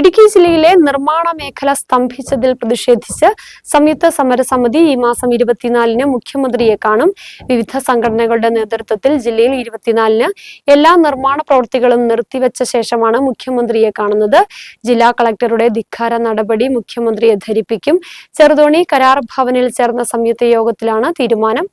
ഇടുക്കി ജില്ലയിലെ നിർമ്മാണ മേഖല സ്തംഭിച്ചതിൽ പ്രതിഷേധിച്ച് സംയുക്ത സമരസമിതി ഈ മാസം ഇരുപത്തിനാലിന് മുഖ്യമന്ത്രിയെ കാണും. വിവിധ സംഘടനകളുടെ നേതൃത്വത്തിൽ ജില്ലയിൽ ഇരുപത്തിനാലിന് എല്ലാ നിർമ്മാണ പ്രവൃത്തികളും നിർത്തിവെച്ച ശേഷമാണ് മുഖ്യമന്ത്രിയെ കാണുന്നത്. ജില്ലാ കളക്ടറുടെ ധിക്കാര നടപടി മുഖ്യമന്ത്രിയെ ധരിപ്പിക്കും. ചെറുതോണി കരാർ ഭവനിൽ ചേർന്ന സംയുക്ത യോഗത്തിലാണ് തീരുമാനം.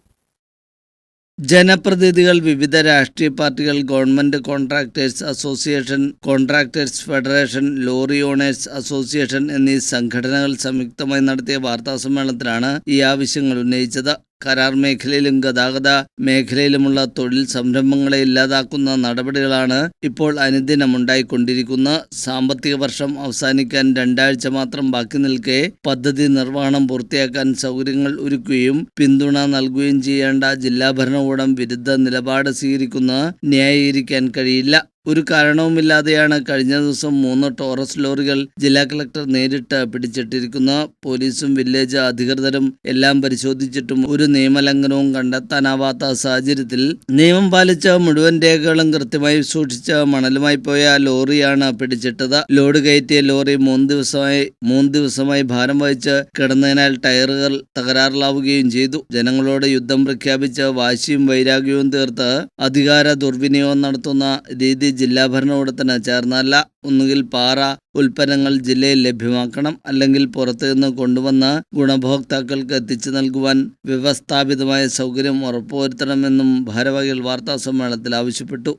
ജനപ്രതിനിധികൾ വിവിധ രാഷ്ട്രീയ പാർട്ടികൾ government contractors association contractors federation lorry owners association എന്നീ സംഘടനകൾ സംയുക്തമായി നടത്തിയ വാർത്താ സമ്മേളനത്തിലാണ് ഈ ആവശ്യങ്ങൾ ഉന്നയിച്ചത്. കരാർ മേഖലയിലും ഗതാഗത മേഖലയിലുമുള്ള തൊഴിൽ സംരംഭങ്ങളെ ഇല്ലാതാക്കുന്ന നടപടികളാണ് ഇപ്പോൾ അനുദിനം ഉണ്ടായിക്കൊണ്ടിരിക്കുന്ന സാമ്പത്തിക വർഷം അവസാനിക്കാൻ രണ്ടാഴ്ച മാത്രം ബാക്കി നിൽക്കെ പദ്ധതി നിർവഹണം പൂർത്തിയാക്കാൻ സൗകര്യങ്ങൾ ഒരുക്കുകയും പിന്തുണ നൽകുകയും ചെയ്യേണ്ട ജില്ലാ ഭരണകൂടം വിരുദ്ധ നിലപാട് സ്വീകരിക്കുന്ന ന്യായീകരിക്കാൻ കഴിയില്ല. ഒരു കാരണവുമില്ലാതെയാണ് കഴിഞ്ഞ ദിവസം മൂന്ന് ടോറസ് ലോറികൾ ജില്ലാ കളക്ടർ നേരിട്ട് പിടിച്ചിട്ടിരിക്കുന്ന പോലീസും വില്ലേജ് അധികൃതരും എല്ലാം പരിശോധിച്ചിട്ടും ഒരു നിയമലംഘനവും കണ്ടെത്താനാവാത്ത സാഹചര്യത്തിൽ നിയമം പാലിച്ച മുഴുവൻ രേഖകളും കൃത്യമായി സൂക്ഷിച്ച മണലുമായി പോയ ലോറിയാണ് പിടിച്ചിട്ടത്. ലോഡ് കയറ്റിയ ലോറി മൂന്ന് ദിവസമായി മൂന്ന് ദിവസമായി ഭാരം വഹിച്ച് കിടന്നതിനാൽ ടയറുകൾ തകരാറിലാവുകയും ചെയ്തു. ജനങ്ങളോട് യുദ്ധം പ്രഖ്യാപിച്ച് വാശിയും വൈരാഗ്യവും തീർത്ത് അധികാര ദുർവിനിയോഗം നടത്തുന്ന രീതി ജില്ലാ ഭരണകൂടത്തിന് ചേർന്നല്ല. ഒന്നുകിൽ പാറ ഉൽപ്പന്നങ്ങൾ ജില്ലയിൽ ലഭ്യമാക്കണം. അല്ലെങ്കിൽ പുറത്തുനിന്ന് കൊണ്ടുവന്ന് ഗുണഭോക്താക്കൾക്ക് എത്തിച്ചു നൽകുവാൻ വ്യവസ്ഥാപിതമായ സൗകര്യം ഉറപ്പുവരുത്തണമെന്നും ഭാരവാഹികൾ വാർത്താ സമ്മേളനത്തിൽ ആവശ്യപ്പെട്ടു.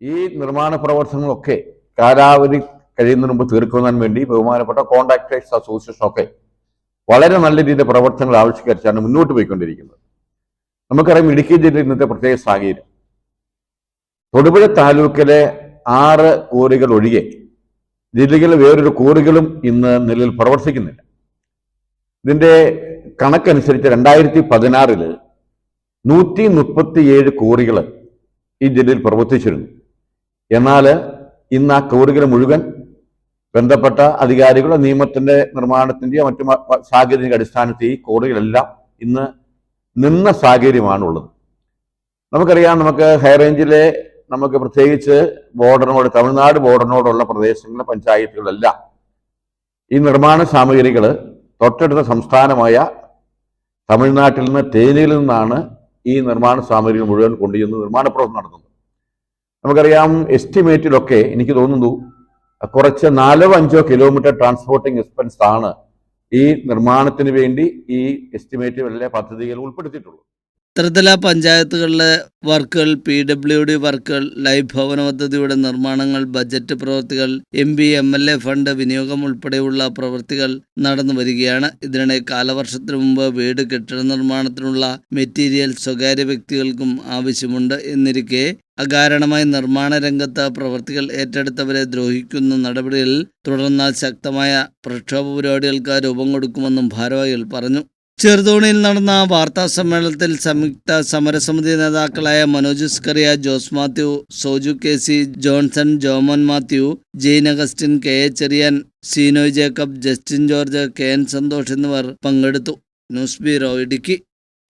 ഈ നിർമ്മാണ പ്രവർത്തനങ്ങളൊക്കെ കാലാവധി കഴിയുന്നതിന് മുമ്പ് തീർക്കുന്നതിന് വേണ്ടി ബഹുമാനപ്പെട്ട കോൺട്രാക്ടേഴ്സ് അസോസിയേഷൻ ഒക്കെ വളരെ നല്ല രീതിയിൽ പ്രവർത്തനങ്ങൾ ആവിഷ്കരിച്ചാണ് മുന്നോട്ട് പോയിക്കൊണ്ടിരിക്കുന്നത്. നമുക്കറിയാം ഇടുക്കി ജില്ലയിൽ ഇന്നത്തെ പ്രത്യേക സാഹചര്യം. തൊടുപുഴ താലൂക്കിലെ ആറ് കോറികൾ ഒഴികെ ജില്ലയിലെ വേറൊരു കോറികളും ഇന്ന് നിലയിൽ പ്രവർത്തിക്കുന്നില്ല. ഇതിന്റെ കണക്കനുസരിച്ച് രണ്ടായിരത്തി പതിനാറിൽ നൂറ്റി മുപ്പത്തിയേഴ് കോറികൾ ഈ ജില്ലയിൽ പ്രവർത്തിച്ചിരുന്നു. എന്നാൽ ഇന്ന് ആ കോറികൾ മുഴുവൻ ബന്ധപ്പെട്ട അധികാരികളുടെ നിയമത്തിന്റെ നിർമ്മാണത്തിന്റെയോ മറ്റു സാങ്കേതിക അടിസ്ഥാനത്തിൽ ഈ കോറികളെല്ലാം ഇന്ന് നിന്ന സാഹചര്യമാണുള്ളത്. നമുക്കറിയാം നമുക്ക് ഹൈ റേഞ്ചിലെ നമുക്ക് പ്രത്യേകിച്ച് ബോർഡറിനോട് തമിഴ്നാട് ബോർഡറിനോടുള്ള പ്രദേശങ്ങളിലെ പഞ്ചായത്തുകളെല്ലാം ഈ നിർമ്മാണ സാമഗ്രികൾ തൊട്ടടുത്ത സംസ്ഥാനമായ തമിഴ്നാട്ടിൽ നിന്ന് തേനിയിൽ നിന്നാണ് ഈ നിർമ്മാണ സാമഗ്രികൾ മുഴുവൻ കൊണ്ടുചെന്ന് നിർമ്മാണ പ്രവർത്തനം നടത്തുന്നത്. നമുക്കറിയാം എസ്റ്റിമേറ്റിലൊക്കെ എനിക്ക് തോന്നുന്നു കുറച്ച് നാലോ അഞ്ചോ കിലോമീറ്റർ ട്രാൻസ്പോർട്ടിംഗ് എക്സ്പെൻസ് ആണ് ഈ നിർമ്മാണത്തിന് വേണ്ടി ഈ എസ്റ്റിമേറ്റ് വലിയ പദ്ധതികൾ ഉൾപ്പെടുത്തിയിട്ടുള്ളത്. ത്രിതല പഞ്ചായത്തുകളിലെ വർക്കുകൾ പി ഡബ്ല്യു ഡി വർക്കുകൾ ലൈഫ് ഭവന പദ്ധതിയുടെ നിർമ്മാണങ്ങൾ ബജറ്റ് പ്രവൃത്തികൾ M P M L A fund വിനിയോഗം ഉൾപ്പെടെയുള്ള പ്രവൃത്തികൾ നടന്നു വരികയാണ്. ഇതിനിടെ കാലവർഷത്തിനു മുമ്പ് വീട് കെട്ടിട നിർമ്മാണത്തിനുള്ള മെറ്റീരിയൽ സ്വകാര്യ വ്യക്തികൾക്കും ആവശ്യമുണ്ട് എന്നിരിക്കെ അകാരണമായി നിർമ്മാണ രംഗത്ത് പ്രവൃത്തികൾ ഏറ്റെടുത്തവരെ ദ്രോഹിക്കുന്ന നടപടികളിൽ തുടർന്നാൽ ശക്തമായ പ്രക്ഷോഭ പരിപാടികൾക്ക് രൂപം കൊടുക്കുമെന്നും ഭാരവാഹികൾ പറഞ്ഞു. ചെറുതോണിയിൽ നടന്ന വാർത്താ സമ്മേളനത്തിൽ സംയുക്ത സമരസമിതി നേതാക്കളായ Manoj Scaria Jose Mathew Soju K C Johnson Joman Mathew Jain Augustine K A Cherian Sinoy Jacob Justin George K N Santhosh എന്നിവർ പങ്കെടുത്തു. News bureau Idukki.